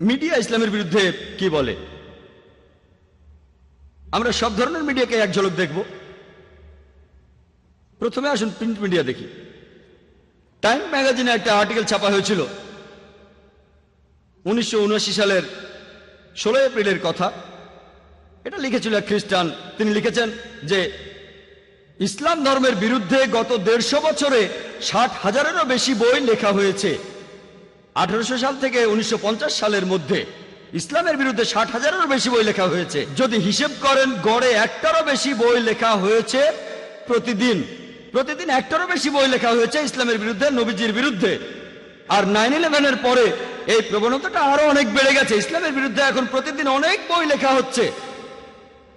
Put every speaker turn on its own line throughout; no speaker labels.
Media ইসলামের বিরুদ্ধে কি বলে? আমরা সব ধরনের মিডিয়াকে এক ঝলক দেখব। প্রথমে আসুন প্রিন্ট মিডিয়া দেখি। টাইম ম্যাগাজিনে একটা আর্টিকেল ছাপা হয়েছিল। উনিশশো উনআশি সালের ষোলো এপ্রিলের কথা। এটা লিখেছিল এক খ্রিস্টান। তিনি লিখেছেন যে, ইসলাম ধর্মের বিরুদ্ধে গত দেড়শো বছরে ষাট হাজারেরও বেশি বই লেখা হয়েছে। আঠারোশো সাল থেকে উনিশশো পঞ্চাশ সালের মধ্যে ইসলামের বিরুদ্ধে ষাট হাজারেরও বেশি বই লেখা হয়েছে। যদি হিসেব করেন, গড়ে একটারও বেশি বই লেখা হয়েছে প্রতিদিন। প্রতিদিন একটারও বেশি বই লেখা হয়েছে ইসলামের বিরুদ্ধে, নবীজির বিরুদ্ধে। আর নাইন ইলেভেনের পরে এই প্রবণতাটা আরও অনেক বেড়ে গেছে। ইসলামের বিরুদ্ধে এখন প্রতিদিন অনেক বই লেখা হচ্ছে।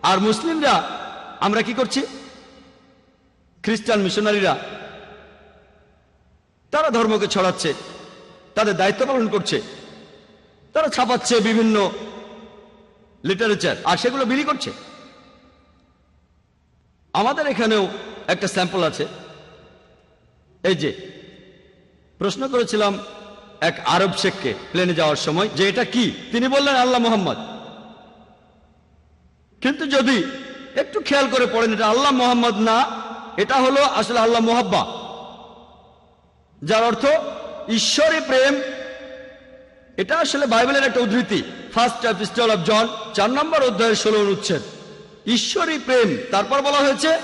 আর মুসলিমরা, আমরা কি করছি? খ্রিস্টান মিশনারিরা, তারা ধর্মকে ছড়াচ্ছে। তাদের দায়িত্ব পালন করছে। তারা ছাপাচ্ছে বিভিন্ন লিটারেচার আর সেগুলো বিলি করছে। আমাদের এখানেও একটা স্যাম্পল আছে। এই যে, প্রশ্ন করেছিলাম এক আরব শেখকে প্লেনে যাওয়ার সময় যে এটা কি? তিনি বললেন, আল্লাহ মোহাম্মদ। কিন্তু যদি একটু খেয়াল করে পড়েন, এটা আল্লাহ মোহাম্মদ না, এটা হলো আসলে আল্লাহ মোহাব্বা। যার অর্থ ঈশ্বরী প্রেম। এটা আসলে বাইবেলের একটা উদ্ধৃতি। ফার্স্ট এপিস্টল অফ জন চার নম্বর অধ্যায়ের ষোলো অনুচ্ছেদ। ঈশ্বরী প্রেম। তারপর বলা হয়েছে,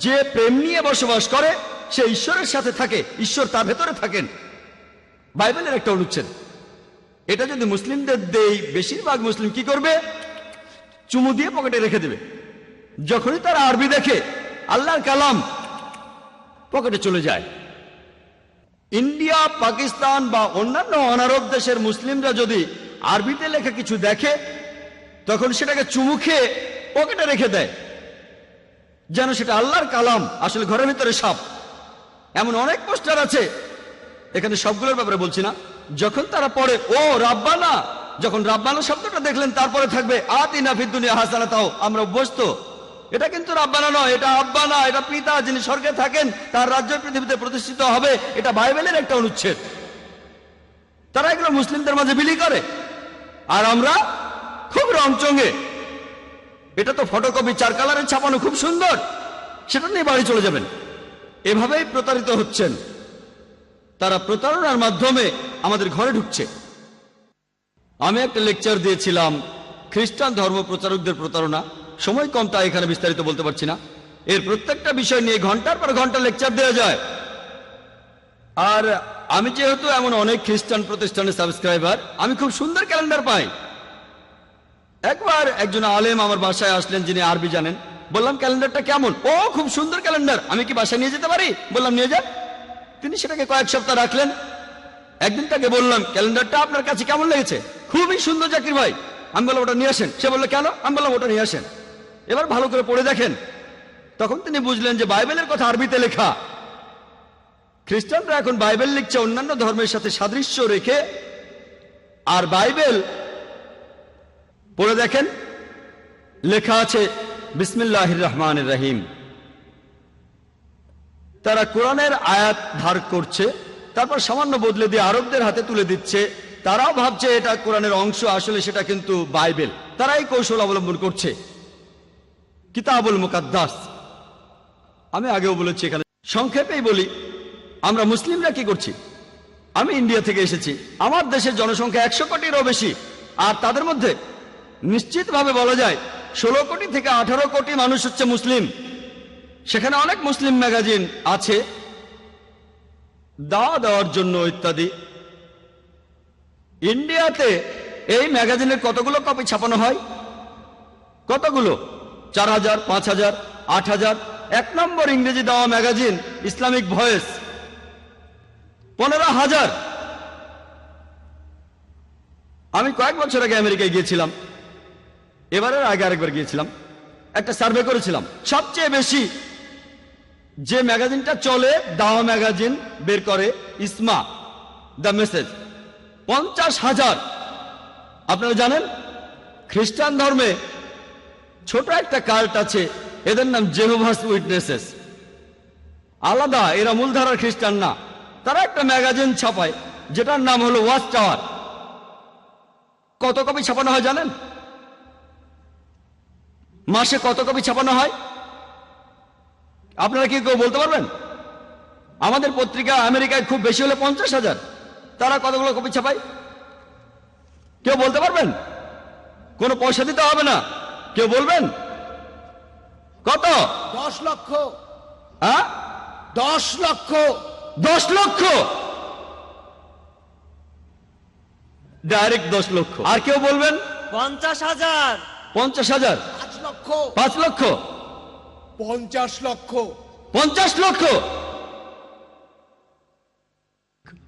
যে প্রেম নিয়ে বসবাস করে, সে ঈশ্বরের সাথে থাকে। ঈশ্বর তার ভেতরে থাকেন। বাইবেলের একটা অনুচ্ছেদ। এটা যদি মুসলিমদের দেই, বেশিরভাগ মুসলিম কি করবে? চুমু দিয়ে পকেটে রেখে দেবে। যখনই তারা আরবি দেখে, আল্লাহর কালাম, পকেটে চলে যায়। ইন্ডিয়া, পাকিস্তান বা অন্যান্য অনারব দেশের মুসলিমরা যদি আরবিতে লেখা কিছু দেখে, তখন সেটাকে চুমু খেয়ে পকেটে রেখে দেয়। যেন সেটা আল্লাহর কালাম, আসলে ঘরের ভিতরে সাপ। এমন অনেক পোস্টার আছে, এখানে সবগুলোর ব্যাপারে বলছি না। যখন তারা পড়ে, ও রাব্বানা, যখন রাব্বানা শব্দটা দেখলেন, তারপরে থাকবে আত ইনাফিদ দুনিয়া হাসানা তাও আমরা অভ্যস্ত। এটা কিন্তু রাব্বানা নয়, এটা আব্বানা, এটা পিতা যিনি স্বর্গে থাকেন, তার রাজ্য পৃথিবীতে প্রতিষ্ঠিত হবে, এটা বাইবেলের একটা অনুচ্ছেদ। তারা এগুলো মুসলিমদের মাঝে বিলি করে। আর আমরা খুব রংচঙ্গে এটা তো ফটোকপি, চার কালারের ছাপানো, খুব সুন্দর, সেটা নিয়ে বাড়ি চলে যাবেন। এভাবেই প্রতারিত হচ্ছেন। তারা প্রতারণার মাধ্যমে আমাদের ঘরে ঢুকছে। আমি একটা লেকচার দিয়েছিলাম, খ্রিস্টান ধর্ম প্রচারকদের প্রতারণা। সময় কম, তাই এখানে বিস্তারিত বলতে পারছি না। এর প্রত্যেকটা বিষয় নিয়ে ঘণ্টার পর ঘণ্টা লেকচার দেওয়া যায়। আর আমি যেহেতু এমন অনেক খ্রিস্টান প্রতিষ্ঠানের সাবস্ক্রাইবার, আমি খুব সুন্দর ক্যালেন্ডার পাই। একবার একজন আলেম আমার বাসায় আসলেন, যিনি আরবি জানেন। বললাম, ক্যালেন্ডারটা কেমন? ও, খুব সুন্দর ক্যালেন্ডার। আমি কি বাসায় নিয়ে যেতে পারি? বললাম, নিয়ে যান তিনি সেটাকে কয়েক সপ্তাহ রাখলেন। একদিন তাকে বললাম, ক্যালেন্ডারটা আপনার কাছে কেমন লেগেছে? খুবই সুন্দর, জাকির ভাই। আমি বললাম, ওটা নিয়ে আসেন। সে বলল, কেন? আমি বললাম, ওটা নিয়ে আসেন। এবার ভালো করে পড়ে দেখেন। তখন তিনি বুঝলেন যে বাইবেলের কথা আরবিতে লেখা। খ্রিস্টানরা এখন বাইবেল লিখছে অন্যান্য ধর্মের সাথে সাদৃশ্য রেখে, আর বাইবেল, পড়ে দেখেন, লেখা আছে বিসমিল্লাহ রহমান রহিম। তারা কোরআনের আয়াত ধার করছে, তারপর সামান্য বদলে দিয়ে আরবদের হাতে তুলে দিচ্ছে। তারাও ভাবছে এটা কোরআনের অংশ, আসলে সেটা কিন্তু বাইবেল। তারাই কৌশল অবলম্বন করছে। কিতাবুল মুকাদ্দাস। আমি আগেও বলেছি এখানে। সংক্ষেপেই বলি, আমরা মুসলিমরা কি করছি? আমি ইন্ডিয়া থেকে এসেছি। আমার দেশের জনসংখ্যা একশো কোটিরও বেশি। আর তাদের মধ্যে নিশ্চিতভাবে বলা যায়, ষোলো কোটি থেকে আঠারো কোটি মানুষ হচ্ছে মুসলিম। সেখানে অনেক মুসলিম ম্যাগাজিন আছে। দাওয়া দেওয়ার জন্য ইত্যাদি। ইন্ডিয়াতে এই ম্যাগাজিনের কতগুলো কপি ছাপানো হয়? কতগুলো? চার হাজার, পাঁচ হাজার, আট হাজার। এক নম্বর ইংরেজি দেওয়া ম্যাগাজিন, ইসলামিক ভয়েস। পনেরো হাজার। আমি কয়েক বছর আগে আমেরিকায় গিয়েছিলাম। এবারের আগে আরেকবার গিয়েছিলাম। একটা সার্ভে করেছিলাম। সবচেয়ে বেশি যে ম্যাগাজিনটা চলে, দাওয়া ম্যাগাজিন বের করে, ইসমা, দ্য মেসেজ। পঞ্চাশ হাজার। আপনারা জানেন? খ্রিস্টান ধর্মে ছোট একটা কাল্ট আছে, এদের নাম জেহোভাস উইটনেসেস আলাদা, এরা মূলধারার খ্রিস্টান না। তারা একটা ম্যাগাজিন ছাপায়, যেটার নাম হলো ওয়াচ টাওয়ার কত কপি ছাপানো হয় জানেন? মাসে কত কপি ছাপানো হয়? আপনারা কি কেউ বলতে পারবেন? আমাদের পত্রিকা আমেরিকায় খুব বেশি হলে পঞ্চাশ হাজার। তারা কতগুলো কপি ছাপায়? কেউ বলতে পারবেন? কোনো পয়সা দিতে হবে না। কেউ বলবেন? কত?
দশ লক্ষ।
হ্যাঁ?
দশ লক্ষ।
দশ লক্ষ? ডাইরেক্ট দশ লক্ষ। আর কেউ বলবেন?
পঞ্চাশ হাজার।
পঞ্চাশ হাজার।
পাঁচ লক্ষ।
পাঁচ লক্ষ।
পঞ্চাশ লক্ষ।
পঞ্চাশ লক্ষ।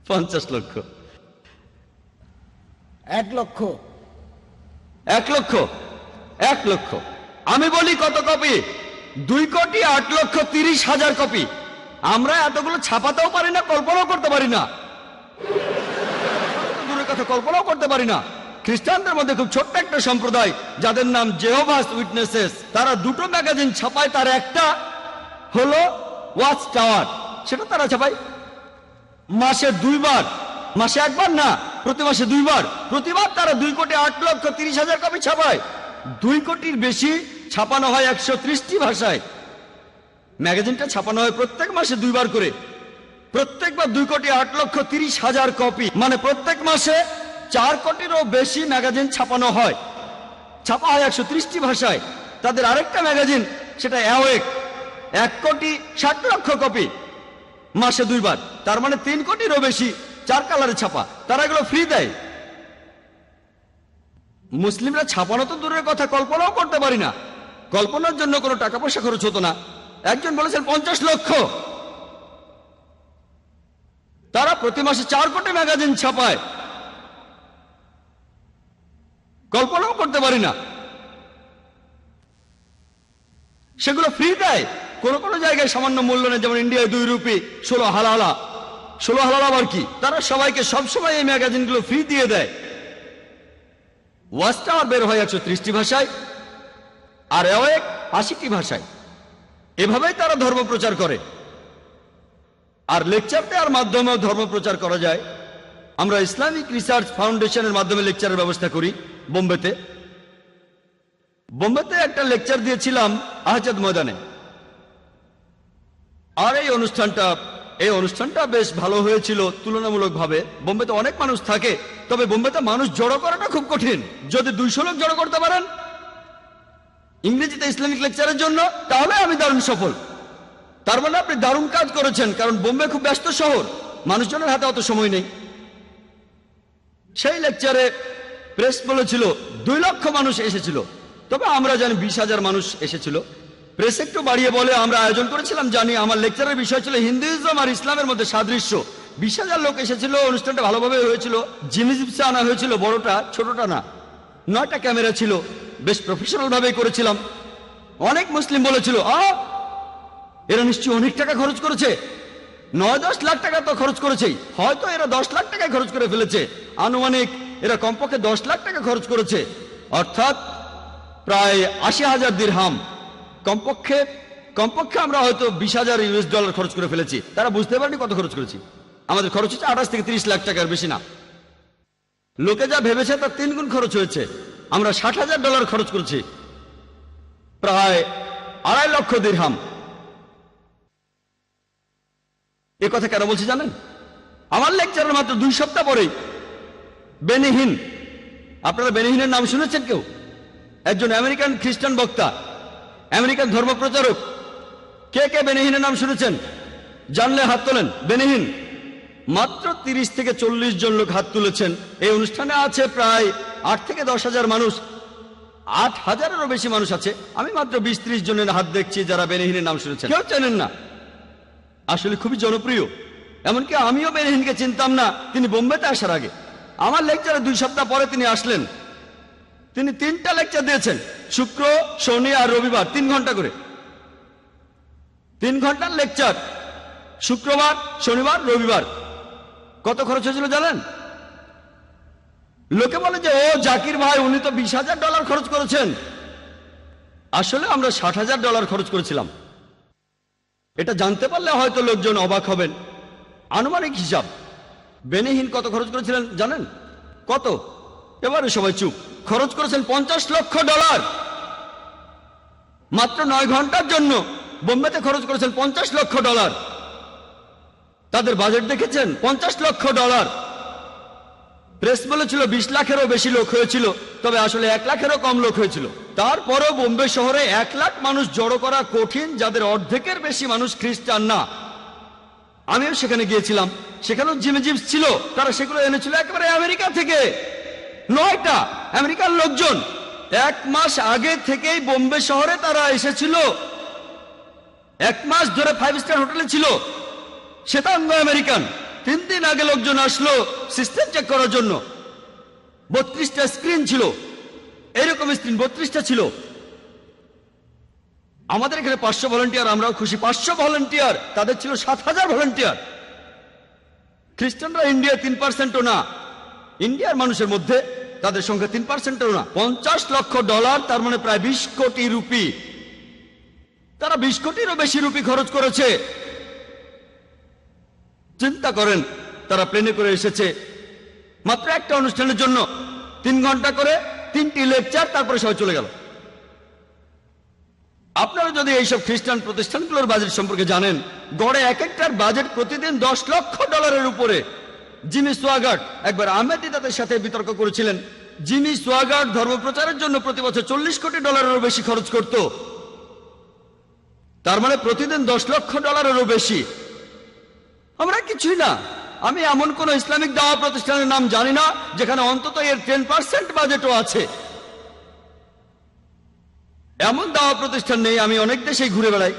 পঞ্চাশ লক্ষ।
এক লক্ষ।
এক লক্ষ। এক লক্ষ। আমি বলি কত কপি? দুই কোটি আট লক্ষ তিরিশ হাজার কপি। আমরা এতগুলো ছাপাতেও পারি না, কল্পনাও করতে পারি না। দূরের কথা কল্পনাও করতে পারি না। খ্রিস্টানদের মধ্যে খুব ছোট্ট একটা সম্প্রদায়, যাদের নাম জেহোভাস উইটনেসেস তারা দুটো ম্যাগাজিন ছাপায়, তার একটা হলো ওয়াচ টাওয়ার সেটা তারা ছাপায়। মাসে দুইবার। মাসে একবার না, প্রতি মাসে দুইবার। প্রতিবার তারা দুই কোটি আট লক্ষ তিরিশ হাজার কপি ছাপায়। দুই কোটির বেশি ছাপানো হয় একশো ত্রিশটি ভাষায়। ম্যাগাজিনটা ছাপানো হয় প্রত্যেক মাসে দুইবার করে। প্রত্যেকবার দুই কোটি আট লক্ষ তিরিশ হাজার কপি। মানে প্রত্যেক মাসে চার কোটিরও বেশি ম্যাগাজিন ছাপানো হয়। ছাপা হয় একশো ত্রিশটি ভাষায়। তাদের আরেকটা ম্যাগাজিন, সেটা অ্যাওয়েক। এক কোটি ষাট লক্ষ কপি মাসে দুইবার। তার মানে তিন কোটিরও বেশি চার কালারে ছাপা। তারা এগুলো ফ্রি দেয়। মুসলিমরা ছাপানো তো দূরের কথা, কল্পনাও করতে পারি না। কল্পনার জন্য কোনো টাকা পয়সা খরচ হতো না। একজন বলেছেন পঞ্চাশ লক্ষ। তারা প্রতি মাসে চার কোটি ম্যাগাজিন ছাপায়। কল্পনাও করতে পারি না। সেগুলো ফ্রি দেয়। কোনো কোনো জায়গায় সামান্য মূল্য নেই যেমন ইন্ডিয়ায় দুই রুপি, ষোলো হালালা। ষোলো হালালা আবার কি? তারা সবাইকে সবসময় এই ম্যাগাজিনগুলো ফ্রি দিয়ে দেয়। টাওয়ার বের হয়ে একশো ত্রিশটি ভাষায় আর এক আশিটি ভাষায়। এভাবেই তারা ধর্ম প্রচার করে। আর লেকচার দেওয়ার মাধ্যমেও ধর্ম প্রচার করা যায়। আমরা ইসলামিক রিসার্চ ফাউন্ডেশনের মাধ্যমে লেকচারের ব্যবস্থা করি বোম্বেতে। বোম্বেতে একটা লেকচার দিয়েছিলাম আহজাদ ময়দানে। আর এই অনুষ্ঠানটা এই অনুষ্ঠানটা বেশ ভালো হয়েছিল তুলনামূলকভাবে। বোম্বেতে অনেক মানুষ থাকে, তবে বোম্বেতে মানুষ জড়ো করাটা খুব কঠিন। যদি দুইশো লোক জড়ো করতে পারেন ইংরেজিতে ইসলামিক লেকচারের জন্য, তাহলে আমি দারুণ সফল। তার মানে আপনি দারুণ কাজ করেছেন, কারণ বোম্বে খুব ব্যস্ত শহর। মানুষজনের হাতে অত সময় নেই। সেই লেকচারে প্রেস বলেছিল, দুই লক্ষ মানুষ এসেছিল। তবে আমরা জানি বিশ হাজার মানুষ এসেছিল। প্রেস একটু বাড়িয়ে বলে, আমরা আয়োজন করেছিলাম, জানি আমার লেকচারের বিষয় ছিল হিন্দুইজম আর ইসলামের মধ্যে সাদৃশ্য। বিশ হাজার লোক এসেছিল, অনুষ্ঠানটা ভালোভাবে হয়েছিল। জিনিসে আনা হয়েছিল, বড়টা, ছোটটা না। নয়টা ক্যামেরা ছিল, বেশ প্রফেশনাল ভাবেই করেছিলাম। অনেক মুসলিম বলেছিল, আ, এরা নিশ্চয়ই অনেক টাকা খরচ করেছে। নয়, দশ লাখ টাকা তো খরচ করেছেই। হয়তো এরা দশ লাখ টাকা খরচ করে ফেলেছে। আনুমানিক এরা কমপক্ষে দশ লাখ টাকা খরচ করেছে। অর্থাৎ, প্রায় আশি হাজার দিরহাম। কমপক্ষে কমপক্ষে আমরা হয়তো বিশ হাজার ইউএস ডলার খরচ করে ফেলেছি। তারা বুঝতে পারেনি কত খরচ করেছি। আমাদের খরচ হচ্ছে আঠাশ থেকে তিরিশ লাখ টাকার বেশি না। লোকে যা ভেবেছে তার তিন গুণ খরচ হয়েছে। আমরা ষাট হাজার ডলার খরচ করেছি। প্রায় আড়াই লক্ষ দিরহাম এ কথা কেন বলছি জানেন? আমার লেকচারের মাত্র দুই সপ্তাহ পরেই বেনিহীন। আপনারা বেনিহীনের নাম শুনেছেন কেউ? একজন আমেরিকান খ্রিস্টান বক্তা। আমেরিকান ধর্মপ্রচারক কে কে বেনিহীনের নাম শুনেছেন? জানলে হাত তোলেন। বেনিহীন, মাত্র তিরিশ থেকে চল্লিশ জন লোক হাত তুলেছেন। এই অনুষ্ঠানে আছে প্রায় আট থেকে দশ হাজার মানুষ। আট হাজারেরও বেশি মানুষ আছে। আমি মাত্র বিশ ত্রিশ জনের হাত দেখছি যারা বেনিহীনের নাম শুনেছেন। কেউ চেনেন না। আসলে খুবই জনপ্রিয়। এমনকি আমিও বেনহিনকে চিনতাম না। তিনি বোম্বেতে আসার আগে। আমার লেকচারে দুই সপ্তাহ পরে তিনি আসলেন। তিনি তিনটা লেকচার দিয়েছেন, শুক্র, শনি আর রবিবার, তিন ঘণ্টা করে। তিন ঘণ্টার লেকচার শুক্রবার, শনিবার, রবিবার। কত খরচ হয়েছিল জানেন? লোকে বলে যে, ও জাকির ভাই, উনি তো বিশ হাজার ডলার খরচ করেছেন। আসলে আমরা ষাট হাজার ডলার খরচ করেছিলাম। এটা জানতে পারলে হয়তো লোকজন অবাক হবেন। আনুমানিক হিসাব। বেনিহীন কত খরচ করেছিলেন জানেন? কত? এবারে সবাই চুপ। খরচ করেছেন পঞ্চাশ লক্ষ ডলার। মাত্র নয় ঘণ্টার জন্য বোম্বেতে খরচ করেছেন পঞ্চাশ লক্ষ ডলার। তাদের বাজেট দেখেছেন? পঞ্চাশ লক্ষ ডলার। প্রেস বলেছিল, বিশ লাখেরও বেশি লোক হয়েছিল, তবে আসলে এক লাখেরও কম লোক হয়েছিল। তারপরও বোম্বে শহরে এক লাখ মানুষ জড়ো করা কঠিন, যাদের অর্ধেকের বেশি মানুষ খ্রিস্টান না। আমিও সেখানে গিয়েছিলাম। সেখানেও জিমে জিমস ছিল। তারা সেগুলো এনেছিল একেবারে আমেরিকা থেকে। নয়টা আমেরিকার লোকজন। এক মাস আগে থেকেই বোম্বে শহরে তারা এসেছিল। এক মাস ধরে ফাইভ স্টার হোটেলে ছিল। শ্বেতাঙ্গ আমেরিকান। তিন দিন আগে লোকজন আসলো সিস্টেম চেক করার জন্য। বত্রিশটা স্ক্রিন ছিল। এরকম স্ক্রিন বত্রিশটা ছিল। আমাদের এখানে পাঁচশো ভলেন্টিয়ার আমরাও খুশি। পাঁচশো ভলেন্টিয়ার তাদের ছিল সাত হাজার ভলেন্টিয়ার খ্রিস্টানরা ইন্ডিয়া তিন পার্সেন্টও না। ইন্ডিয়ার মানুষের মধ্যে তাদের সংখ্যা তিন পার্সেন্টও না। পঞ্চাশ লক্ষ ডলার, তার মানে প্রায় বিশ কোটি রুপি। তারা বিশ কোটিরও বেশি রুপি খরচ করেছে। চিন্তা করেন, তারা প্লেনে করে এসেছে। মাত্র একটা অনুষ্ঠানের জন্য তিন ঘণ্টা করে তিনটি লেকচার, তারপরে সবাই চলে গেল। আপনারা যদি এইসব খ্রিস্টান প্রতিষ্ঠানগুলোর বাজেট সম্পর্কে জানেন, গড়ে এক একটার বাজেট প্রতিদিন দশ লক্ষ ডলারের উপরে। জিমি সোয়াগার্ড, একবার আহমেদ তাদের সাথে বিতর্ক করেছিলেন। জিমি সোয়াগার্ড ধর্মপ্রচারের জন্য প্রতি বছর চল্লিশ কোটি ডলারেরও বেশি খরচ করত। তার মানে প্রতিদিন দশ লক্ষ ডলারেরও বেশি। আমরা কিছুই না। আমি এমন কোন ইসলামিক দাওয়া প্রতিষ্ঠানের নাম জানি না, যেখানে অন্তত এর টেন পার্সেন্ট বাজেটও আছে। এমন দাওয়া প্রতিষ্ঠান নেই, আমি অনেক দেশেই ঘুরে বেড়াই।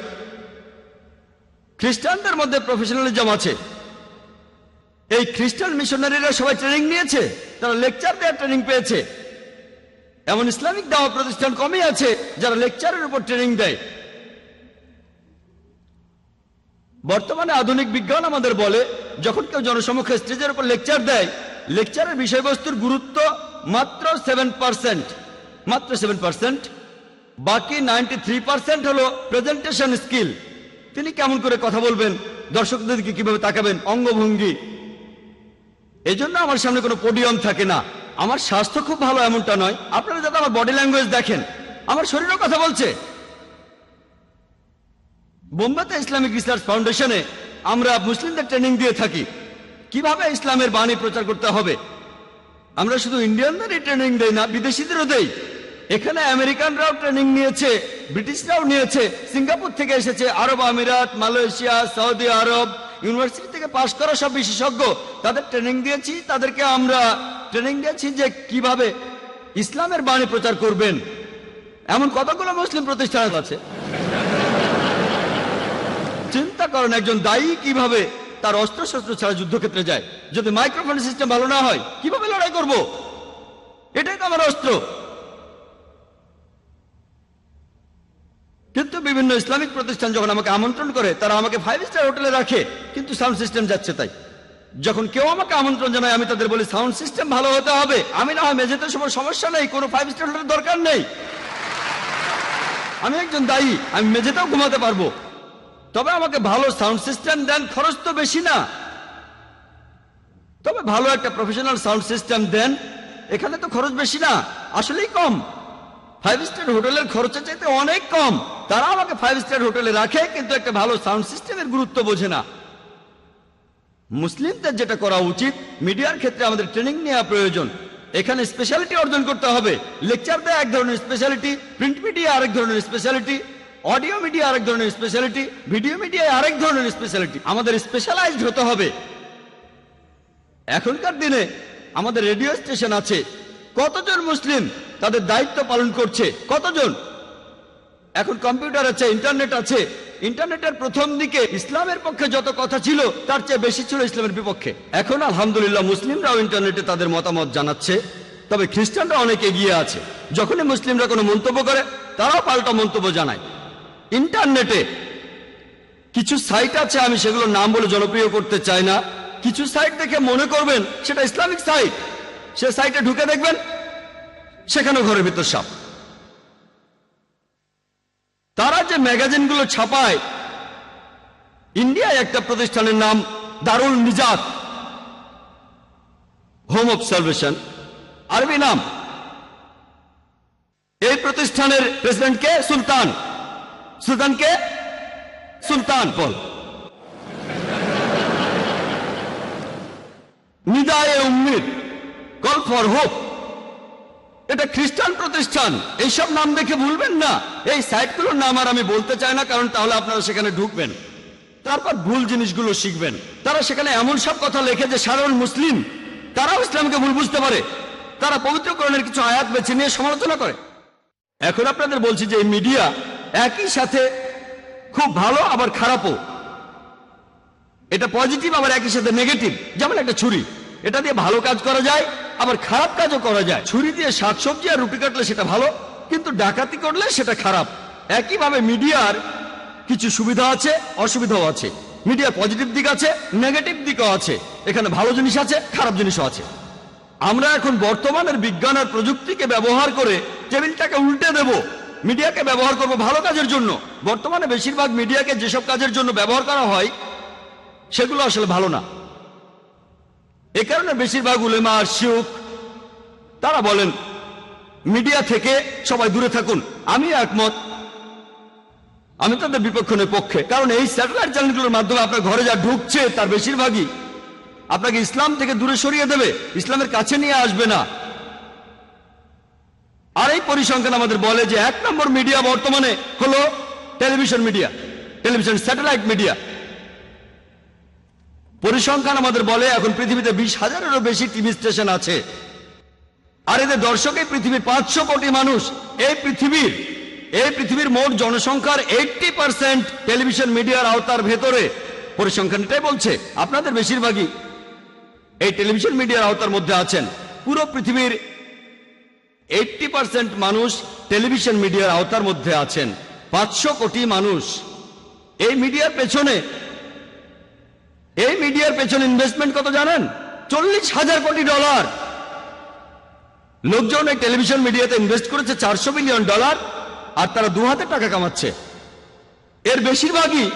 খ্রিস্টানদের মধ্যে প্রফেশনালিজম আছে। এই খ্রিস্টান মিশনারিরা সবাই ট্রেনিং নিয়েছে, তারা লেকচার দেওয়ার ট্রেনিং পেয়েছে। এমন ইসলামিক দাওয়া প্রতিষ্ঠান কমই আছে যারা লেকচারের উপর ট্রেনিং দেয়। বর্তমানে আধুনিক বিজ্ঞান আমাদের বলে, যখন কেউ জনসমক্ষে স্টেজের উপর লেকচার দেয় লেকচারের বিষয়বস্তুর গুরুত্ব মাত্র সেভেন পার্সেন্ট মাত্র সেভেন পার্সেন্ট বাকি নাইনটি থ্রি পার্সেন্ট হলো প্রেজেন্টেশন স্কিল তিনি কেমন করে কথা বলবেন? দর্শকদেরকে কীভাবে তাকাবেন? অঙ্গভঙ্গি। এই জন্য আমার সামনে কোনো পোডিয়াম থাকে না। আমার স্বাস্থ্য খুব ভালো এমনটা নয়। আপনারা যাতে আমার বডি ল্যাঙ্গুয়েজ দেখেন। আমার শরীরও কথা বলছে। বোম্বেতে ইসলামিক রিসার্চ ফাউন্ডেশনে আমরা মুসলিমদের ট্রেনিং দিয়ে থাকি। কীভাবে ইসলামের বাণী প্রচার করতে হবে? আমরা শুধু ইন্ডিয়ানদেরই ট্রেনিং দেই না, বিদেশিদেরও দেই। এখানে আমেরিকানরাও ট্রেনিং নিয়েছে, ব্রিটিশরাও নিয়েছে, সিঙ্গাপুর থেকে এসেছে আরব আমিরাত, মালয়েশিয়া, সৌদি আরব। ইউনিভার্সিটি থেকে পাশ করা সব বিশেষজ্ঞ, তাদের ট্রেনিং দিয়েছি, তাদেরকে আমরা ট্রেনিং দিয়েছি যে কীভাবে ইসলামের বাণী প্রচার করবেন। এমন কতগুলো মুসলিম প্রতিষ্ঠান আছে? চিন্তা করেন একজন দায়ী কীভাবে তার অস্ত্রশস্ত্র ছাড়া যুদ্ধক্ষেত্রে যায়। যদি মাইক্রোফোন সিস্টেম ভালো না হয়, কীভাবে লড়াই করব? এটাই তো আমার অস্ত্র। কিন্তু বিভিন্ন ইসলামিক প্রতিষ্ঠান যখন আমাকে আমন্ত্রণ করে, তারা আমাকে ফাইভ স্টার হোটেলে রাখে, কিন্তু সাউন্ড সিস্টেম যাচ্ছে তাই। যখন কেউ আমাকে আমন্ত্রণ জানায়, আমি তাদের বলি সাউন্ড সিস্টেম ভালো হতে হবে। আমি না হয় মেঝেতে সময় সমস্যা নেই, কোনো ফাইভ স্টার হোটেলের দরকার নেই। আমি একজন দায়ী, আমি মেঝেতেও ঘুমাতে পারব। তবে আমাকে ভালো সাউন্ড সিস্টেম দেন খরচ তো বেশি না। তবে ভালো একটা প্রফেশনাল সাউন্ড সিস্টেম দেন, এখানে তো খরচ বেশি না, আসলেই কম। ফাইভ স্টার হোটেলের খরচা চাইতে অনেক কম। তারা আমাকে ফাইভ স্টার হোটেলে রাখে, কিন্তু একটা ভালো সাউন্ড সিস্টেমের গুরুত্ব বোঝে না। মুসলিমদের যেটা করা উচিত, মিডিয়ার ক্ষেত্রে আমাদের ট্রেনিং নেওয়া প্রয়োজন। এখানে স্পেশালিটি অর্জন করতে হবে। লেকচার দেয় এক ধরনের স্পেশালিটি প্রিন্ট মিডিয়া আরেক ধরনের স্পেশালিটি অডিও মিডিয়া আরেক ধরনের স্পেশালিটি ভিডিও মিডিয়ায় আরেক ধরনের স্পেশালিটি আমাদের স্পেশালাইজড হতে হবে। এখনকার দিনে আমাদের রেডিও স্টেশন আছে। কতজন মুসলিম তাদের দায়িত্ব পালন করছে। কতজন? এখন কম্পিউটার আছে, ইন্টারনেট আছে। ইন্টারনেটের প্রথম দিকে ইসলামের পক্ষে যত কথা ছিল, তার চেয়ে বেশি ছিল ইসলামের বিপক্ষে। এখন আলহামদুলিল্লাহ মুসলিমরাও ইন্টারনেটে তাদের মতামত জানাচ্ছে, তবে খ্রিস্টানরা অনেক এগিয়ে আছে। যখনই মুসলিমরা কোনো মন্তব্য করে, তারাও পাল্টা মন্তব্য জানায়। ইন্টারনেটে কিছু সাইট আছে, আমি সেগুলোর নাম বলে জনপ্রিয় করতে চাই না। কিছু সাইট দেখে মনে করবেন, সেটা ইসলামিক সাইট। সে সাইটে ঢুকে দেখবেন সেখানেও ঘরের ভিতর সাপ। তারা যে ম্যাগাজিনগুলো ছাপায়, ইন্ডিয়ায় একটা প্রতিষ্ঠানের নাম দারুল নিজাত। হোম অবসারভেশন আরবি নাম। এই প্রতিষ্ঠানের প্রেসিডেন্ট কে? সুলতান। সুলতানকে সুলতান বল নিদায়ে উম্মিদ কল ফর হোপ। এটা খ্রিস্টান প্রতিষ্ঠান। এইসব নাম দেখে ভুলবেন না। এই সাইটগুলোর নাম আর আমি বলতে চাই না, কারণ তাহলে আপনারা সেখানে ঢুকবেন। তারপর ভুল জিনিসগুলো শিখবেন। তারা সেখানে এমন সব কথা লেখে যে সাধারণ মুসলিম, তারাও ইসলামকে ভুল বুঝতে পারে। তারা পবিত্রকরণের কিছু আয়াত বেছে নিয়ে সমালোচনা করে। এখন আপনাদের বলছি যে এই মিডিয়া একই সাথে খুব ভালো, আবার খারাপও। এটা পজিটিভ, আবার একই সাথে নেগেটিভ। যেমন একটা ছুরি। এটা দিয়ে ভালো কাজ করা যায়, আবার খারাপ কাজও করা যায়। ছুরি দিয়ে শাকসবজি আর রুটি কাটলে সেটা ভালো, কিন্তু ডাকাতি করলে সেটা খারাপ। একইভাবে মিডিয়ার কিছু সুবিধা আছে, অসুবিধাও আছে। মিডিয়ার পজিটিভ দিক আছে, নেগেটিভ দিকও আছে। এখানে ভালো জিনিস আছে, খারাপ জিনিসও আছে। আমরা এখন বর্তমানের বিজ্ঞান আর প্রযুক্তিকে ব্যবহার করে টেবিলটাকে উল্টে দেব। মিডিয়াকে ব্যবহার করব ভালো কাজের জন্য। বর্তমানে বেশিরভাগ মিডিয়াকে যেসব কাজের জন্য ব্যবহার করা হয়, সেগুলো আসলে ভালো না। এ কারণে বেশিরভাগ উলেমা আর শিউক, তারা বলেন, মিডিয়া থেকে সবাই দূরে থাকুন, আমি একমত। আমি তাদের বিপক্ষণের পক্ষে, কারণ এই স্যাটেলাইট চ্যানেলগুলোর মাধ্যমে আপনার ঘরে যা ঢুকছে, তার বেশিরভাগই আপনাকে ইসলাম থেকে দূরে সরিয়ে দেবে, ইসলামের কাছে নিয়ে আসবে না। আর এই পরিসংখ্যান আমাদের বলে যে এক নম্বর মিডিয়া বর্তমানে হলো television media, television satellite media. পরিসংখ্যান আমাদের বলে এখন পৃথিবীতে বিশ হাজারেরও বেশি টিভি স্টেশন আছে। আর এদের দর্শক এই পৃথিবীর পাঁচশো কোটি মানুষ। এই পৃথিবীর এই পৃথিবীর মোট জনসংখ্যার এইটটি পার্সেন্ট টেলিভিশন মিডিয়ার আওতার ভেতরে। পরিসংখ্যানটাই বলছে, আপনাদের বেশিরভাগই এই টেলিভিশন মিডিয়ার আওতার মধ্যে আছেন। পুরো পৃথিবীর এইটটি পার্সেন্ট মানুষ টেলিভিশন মিডিয়ার আওতার মধ্যে আছেন। পাঁচশো কোটি মানুষ। এই মিডিয়ার পেছনে এই মিডিয়ার পেছনে ইনভেস্টমেন্ট কত জানেন? চল্লিশ হাজার কোটি ডলার। লোকজন এই টেলিভিশন মিডিয়াতে ইনভেস্ট করেছে চারশো বিলিয়ন ডলার আর তারা দু হাতে টাকা কামাচ্ছে। এর বেশিরভাগই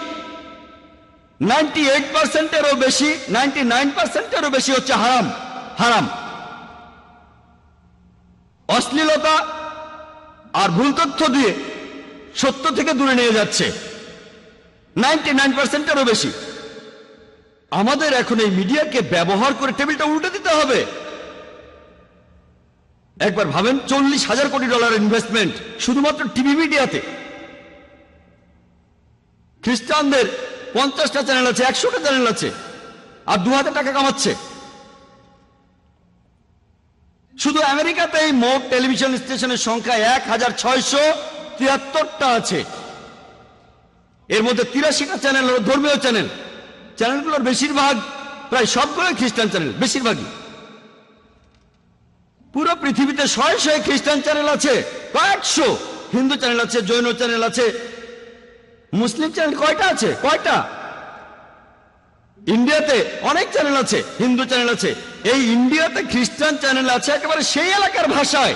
নাইনটি এইট পার্সেন্টেরও বেশি নাইনটি নাইন পার্সেন্টেরও বেশি হচ্ছে হারাম হারাম। অশ্লীলতা আর ভুল তথ্য দিয়ে সত্য থেকে দূরে নিয়ে যাচ্ছে। নাইনটি নাইন পার্সেন্টেরও বেশি। আমাদের এখন এই মিডিয়াকে ব্যবহার করে টেবিলটা উল্টে দিতে হবে। একবার ভাবেন, চল্লিশ হাজার কোটি ডলার ইনভেস্টমেন্ট শুধুমাত্র টিভি মিডিয়াতে। খ্রিস্টানদের পঞ্চাশটা চ্যানেল আছে, একশোটা চ্যানেল আছে, আর দু হাজার টাকা কামাচ্ছে। শুধু আমেরিকাতেই মোট টেলিভিশন স্টেশনের সংখ্যা এক হাজার ছয়শো তিয়াত্তরটা আছে। এর মধ্যে তিরাশিটা চ্যানেল ধর্মীয় চ্যানেল চ্যানেলগুলোর বেশিরভাগ প্রায় সবগুলোই খ্রিস্টান চ্যানেল, বেশিরভাগই। পুরো পৃথিবীতে শয়ে শয়ে খ্রিস্টান চ্যানেল আছে, কয়েকশো হিন্দু চ্যানেল আছে, জৈন চ্যানেল আছে। মুসলিম চ্যানেল কয়টা আছে? কয়টা? ইন্ডিয়াতে অনেক চ্যানেল আছে, হিন্দু চ্যানেল আছে। এই ইন্ডিয়াতে খ্রিস্টান চ্যানেল আছে একেবারে সেই এলাকার ভাষায়।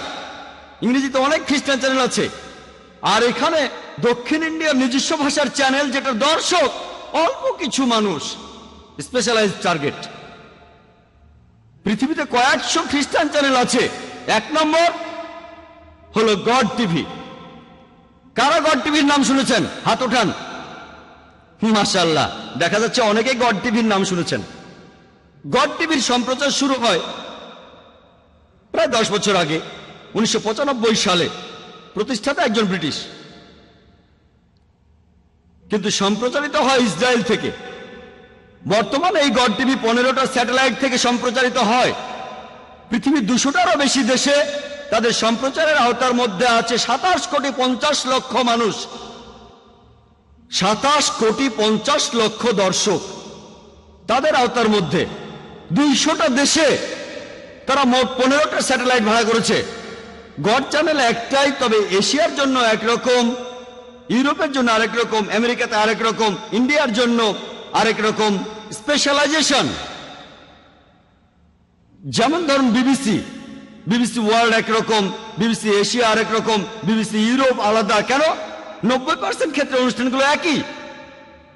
ইংরেজিতে অনেক খ্রিস্টান চ্যানেল আছে। আর এখানে দক্ষিণ ইন্ডিয়ার নিজস্ব ভাষার চ্যানেল যেটা দর্শক অল্প কিছু মানুষ। স্পেশালাইজ টার্গেট পৃথিবীতে কয়েকশো খ্রিস্টান চ্যানেল আছে। এক নম্বর হলো গড টিভি কারা গড টিভির নাম শুনেছেন? হাত ওঠান। মাশাল্লাহ দেখা যাচ্ছে অনেকে গড টিভির নাম শুনেছেন। গড টিভির সম্প্রচার শুরু হয় প্রায় দশ বছর আগে, উনিশশো পঁচানব্বই সালে। প্রতিষ্ঠাতা একজন ব্রিটিশ। কিন্তু সম্প্রচারিত হয় ইসরায়েল থেকে। বর্তমানে এই গড টিভি পনেরোটা স্যাটেলাইট থেকে সম্প্রচারিত হয়। পৃথিবীর দুশোটারও বেশি দেশে তাদের সম্প্রচারের আওতার মধ্যে আছে সাতাশ কোটি পঞ্চাশ লক্ষ মানুষ। সাতাশ কোটি পঞ্চাশ লক্ষ দর্শক তাদের আওতার মধ্যে। দুইশোটা দেশে তারা মোট পনেরোটা স্যাটেলাইট ভাড়া করেছে। গড চ্যানেল একটাই, তবে এশিয়ার জন্য একরকম ইউরোপের জন্য আরেক রকম, আমেরিকাতে আরেক রকম, ইন্ডিয়ার জন্য আরেক রকম স্পেশালাইজেশন যেমন ধরুন বিবিসি বিবিসি ওয়ার্ল্ড একরকম বিবিসি এশিয়া আরেক রকম, বিবিসি ইউরোপ আলাদা। কেন? নব্বই পার্সেন্ট ক্ষেত্রে অনুষ্ঠানগুলো একই।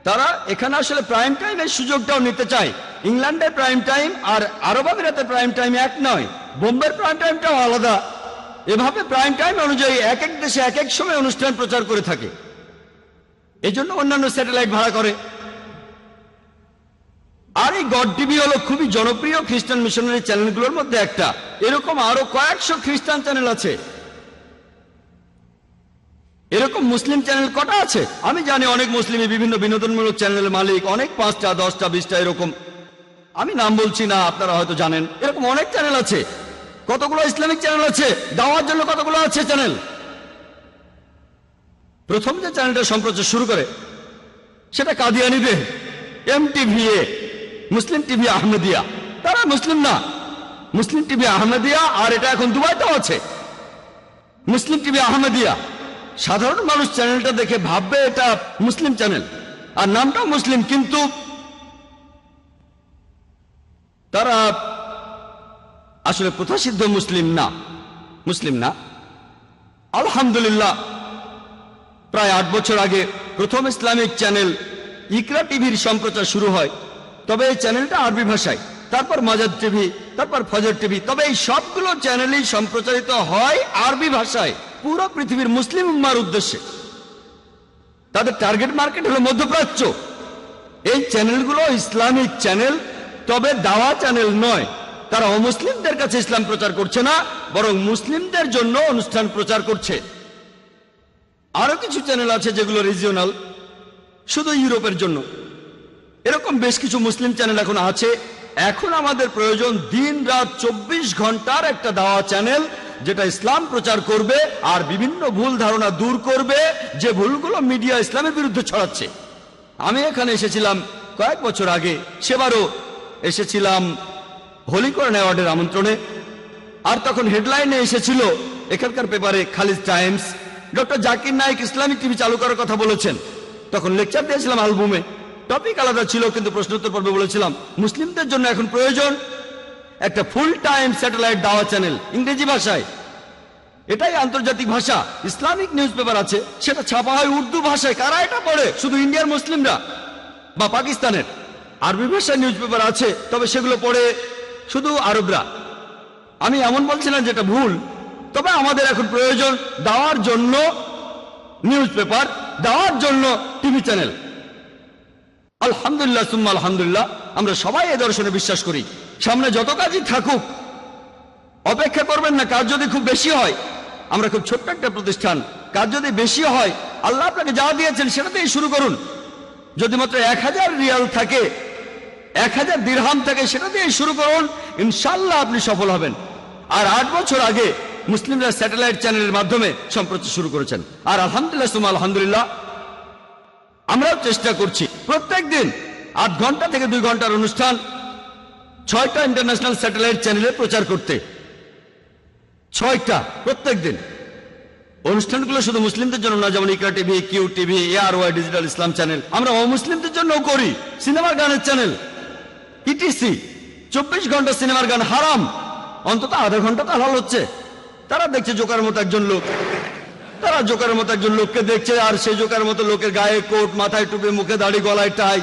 তারা এখানে আসলে প্রাইম টাইমের সুযোগটাও নিতে চায়। ইংল্যান্ডের প্রাইম টাইম আর আরব আমিরাতের প্রাইম টাইম এক নয়। বোম্বের প্রাইম টাইমটাও আলাদা। এভাবে প্রাইম টাইম অনুযায়ী এক এক দেশে এক এক সময় অনুষ্ঠান প্রচার করে থাকে। এজন্য অন্যান্য স্যাটেলাইট ভাড়া করে। আর এই গড টিভি হলো খুবই জনপ্রিয় খ্রিস্টান মিশনারি চ্যানেলগুলোর মধ্যে একটা। এরকম আরও কয়েকশো খ্রিস্টান চ্যানেল আছে। এরকম মুসলিম চ্যানেল কটা আছে? আমি জানি অনেক মুসলিমই বিভিন্ন বিনোদনমূলক চ্যানেলের মালিক, অনেক পাঁচটা, দশটা, বিশটা এরকম। আমি নাম বলছি না, আপনারা হয়তো জানেন। এরকম অনেক চ্যানেল আছে। কতগুলো ইসলামিক চ্যানেল আছে? দেওয়ার জন্য কতগুলো আছে চ্যানেল? প্রথম যে চ্যানেলটা সম্প্রচার শুরু করে, সেটা কাদিয়ানিদের এম টিভিএ মুসলিম টিভি আহমেদিয়া। তারা মুসলিম না। মুসলিম টিভি আহমেদিয়া আর এটা এখন দুবাইতেও আছে। Muslim TV Ahmadiyya. সাধারণ মানুষ চ্যানেলটা দেখে ভাববে এটা মুসলিম চ্যানেল। আর নামটাও মুসলিম, কিন্তু তারা আসলে প্রথাসিদ্ধ মুসলিম না। মুসলিম না। আলহামদুলিল্লাহ, প্রায় আট বছর আগে প্রথম ইসলামিক চ্যানেল ইকরা টিভির সম্প্রচার শুরু হয়। তবে এই চ্যানেলটা আরবি ভাষায়। তারপর মাজাদ টিভি, তারপর ফজর টিভি। তবে এই সবগুলো চ্যানেলই সম্প্রচারিত হয় আরবি ভাষায়, পুরো পৃথিবীর মুসলিম উম্মার উদ্দেশ্যে। তাদের টার্গেট মার্কেট হলো মধ্যপ্রাচ্য। এই চ্যানেলগুলো ইসলামিক চ্যানেল, তবে দাওয়া চ্যানেল নয়। তারা অমুসলিমদের কাছে ইসলাম প্রচার করছে না, বরং মুসলিমদের জন্য অনুষ্ঠান প্রচার করছে। আরও কিছু চ্যানেল আছে যেগুলো রিজিওনাল শুধু ইউরোপের জন্য। এরকম বেশ কিছু মুসলিম চ্যানেল এখন আছে। এখন আমাদের প্রয়োজন দিন রাত চব্বিশ ঘণ্টার একটা দাওয়া চ্যানেল যেটা ইসলাম প্রচার করবে আর বিভিন্ন ভুল ধারণা দূর করবে যে ভুলগুলো মিডিয়া ইসলামের বিরুদ্ধে ছড়াচ্ছে। আমি এখানে এসেছিলাম কয়েক বছর আগে, সেবারও এসেছিলাম হোলিকরণ অ্যাওয়ার্ডের আমন্ত্রণে। আর তখন হেডলাইনে এসেছিল এখানকার পেপারে Khaleej Times. Doctor Zakir Naik Islamic TV চালু করার কথা বলেছেন। তখন লেকচার দিয়েছিলাম অ্যালবুমে। টপিক আলাদা ছিল, কিন্তু প্রশ্নোত্তর পর্বে বলেছিলাম, মুসলিমদের জন্য এখন প্রয়োজন একটা ফুল টাইম স্যাটেলাইট দাওয়া চ্যানেল ইংরেজি ভাষায়। এটাই আন্তর্জাতিক ভাষা। ইসলামিক নিউজ পেপার আছে, সেটা ছাপা হয় উর্দু ভাষায়। কারা এটা পড়ে? শুধু ইন্ডিয়ার মুসলিমরা বা পাকিস্তানের? আরবি ভাষায় নিউজ পেপার আছে, তবে সেগুলো পড়ে শুধু আরবরা আমি এমন বলছি না যেটা ভুল, তবে আমাদের এখন প্রয়োজন দেওয়ার জন্য নিউজ পেপার, দেওয়ার জন্য টিভি চ্যানেল। আলহামদুলিল্লাহ, সুম্মা আলহামদুলিল্লাহ, আমরা সবাই এ দর্শনে বিশ্বাস করি। সামনে যত কাজই থাকুক, অপেক্ষা করবেন না, কাজ যদি খুব বেশি হয়, আমরা খুব ছোট্ট একটা প্রতিষ্ঠান, কাজ যদি বেশি হয়, আল্লাহ আপনাকে যা দিয়েছেন সেটাতেই শুরু করুন। যদি মাত্র এক হাজার রিয়াল থাকে এক হাজার দিরহাম থাকে সেটা দিয়ে শুরু করুন ইনশাল্লাহ আপনি সফল হবেন। আর আট বছর আগে মুসলিমরা স্যাটেলাইট চ্যানেলের মাধ্যমে সম্প্রচার শুরু করেছেন। আর আলহামদুলিল্লাহ সুমা আলহামদুলিল্লাহ, আমরাও চেষ্টা করছি। প্রত্যেক দিন আধ ঘণ্টা থেকে দুই ঘণ্টার অনুষ্ঠান, ছয়টা ইন্টারন্যাশনাল স্যাটেলাইট চ্যানেলে প্রচার করতে। ছয়টা প্রত্যেক দিন। অনুষ্ঠানগুলো শুধু মুসলিমদের জন্য না যেমন Iqra TV, Q TV A R Y, digital Islam channel. আমরা অমুসলিমদের জন্যও করি, সিনেমার গানের চ্যানেল। ইটিসি চব্বিশ ঘণ্টা সিনেমার গান হারাম। অন্তত আধা ঘণ্টা তো হালাল হচ্ছে। তারা দেখছে জোকার মতো একজন লোক। তারা জোকার মতো একজন লোককে দেখছে আর সেই জোকার মতো লোকের গায়ে কোট, মাথায় টুপি, মুখে দাড়ি, গলায় টাই।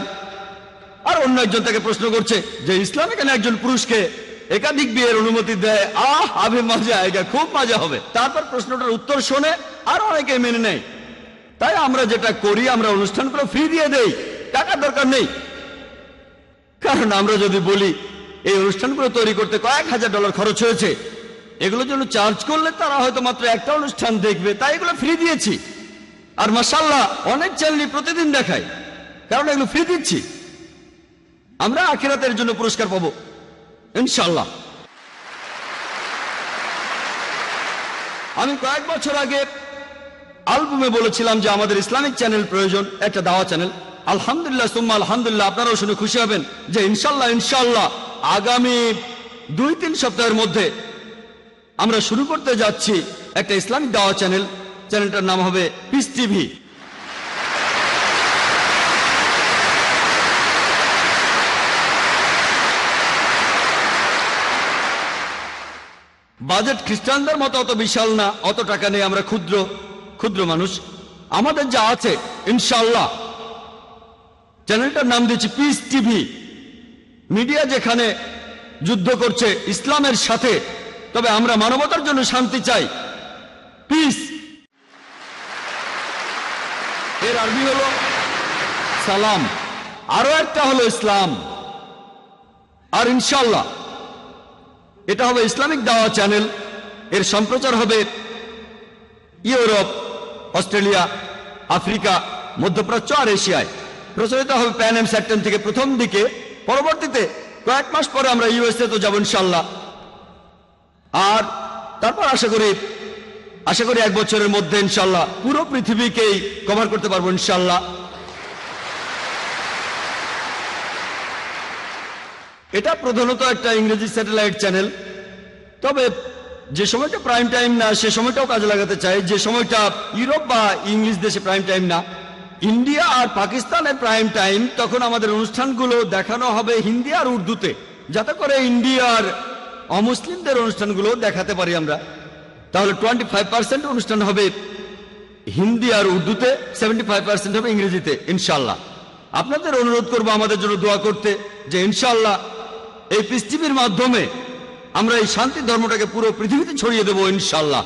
আর অন্য একজন তাকে প্রশ্ন করছে, যে ইসলাম এখানে একজন পুরুষকে একাধিক বিয়ের অনুমতি দেয়? আহ আবে মজা আয়গা খুব মজা হবে। তারপর প্রশ্নটার উত্তর শোনে আর অনেকে মেনে নেয়। তাই আমরা যেটা করি, আমরা অনুষ্ঠানগুলো ফ্রি দিয়ে দেই। টাকার দরকার নেই। কারণ আমরা যদি বলি, এই অনুষ্ঠানগুলো তৈরি করতে কয়েক হাজার ডলার খরচ হয়েছে, এগুলোর জন্য চার্জ করলে তারা হয়তো মাত্র একটা অনুষ্ঠান দেখবে, তাই এগুলো ফ্রি দিয়েছি। আর মাসাল্লাহ অনেক চ্যানেলই প্রতিদিন দেখায়, কারণ এগুলো ফ্রি দিচ্ছি। আমরা আখিরাতের জন্য পুরস্কার পাবো ইনশাল্লাহ আমি কয়েক বছর আগে আলবুমে বলেছিলাম যে আমাদের ইসলামিক চ্যানেল প্রয়োজন, একটা দাওয়া চ্যানেল। আলহামদুলিল্লাহ, সুম্মা আলহামদুলিল্লাহ, আপনারাও শুনে খুশি হবেন যে ইনশাল্লাহ ইনশাল্লাহ আগামী দুই, তিন সপ্তাহের মধ্যে আমরা শুরু করতে যাচ্ছি একটা ইসলামিক দাওয়া চ্যানেল। চ্যানেলটার নাম হবে পিস টিভি বাজেট খ্রিস্টানদের মতো অত বিশাল না, অত টাকা নেই আমরা ক্ষুদ্র ক্ষুদ্র মানুষ। আমাদের যা আছে, ইনশাল্লাহ চ্যানেলটার নাম দিয়েছি পিস টিভি। মিডিয়া যেখানে যুদ্ধ করছে, ইসলামের সাথে, তবে আমরা মানবতার জন্য শান্তি চাই। পিস। এর আরবি হলো সালাম। আরও একটা হলো ইসলাম। আর ইনশাল্লাহ এটা হবে ইসলামিক দাওয়া চ্যানেল। এর সম্প্রচার হবে ইউরোপ, অস্ট্রেলিয়া, আফ্রিকা, মধ্যপ্রাচ্য আর এশিয়ায়। প্রচারিত হবে প্যান এম স্যাটেন থেকে প্রথম দিকে। পরবর্তীতে কয়েক মাস পরে আমরা ইউএসএ তো যাব ইনশাল্লাহ আর তারপর আশা করি আশা করি এক বছরের মধ্যে ইনশাল্লাহ পুরো পৃথিবীকেই কভার করতে পারব ইনশাল্লাহ এটা প্রধানত একটা ইংরেজি স্যাটেলাইট চ্যানেল। তবে যে সময়টা প্রাইম টাইম না, সে সময়টাও কাজে লাগাতে চাই। যে সময়টা ইউরোপ বা ইংলিশ দেশে প্রাইম টাইম না ইন্ডিয়া আর পাকিস্তানের প্রাইম টাইম তখন আমাদের অনুষ্ঠানগুলো দেখানো হবে হিন্দি আর উর্দুতে। যাতে করে ইন্ডিয়ার অমুসলিমদের অনুষ্ঠানগুলো দেখাতে পারি আমরা। তাহলে টোয়েন্টি ফাইভ পার্সেন্ট অনুষ্ঠান হবে হিন্দি আর উর্দুতে সেভেন্টি ফাইভ পার্সেন্ট হবে ইংরেজিতে ইনশাল্লাহ আপনাদের অনুরোধ করব আমাদের জন্য দোয়া করতে যে ইনশাল্লাহ এই পৃথিবীর মাধ্যমে আমরা এই শান্তি ধর্মটাকে পুরো পৃথিবীতে ছড়িয়ে দেবো ইনশাল্লাহ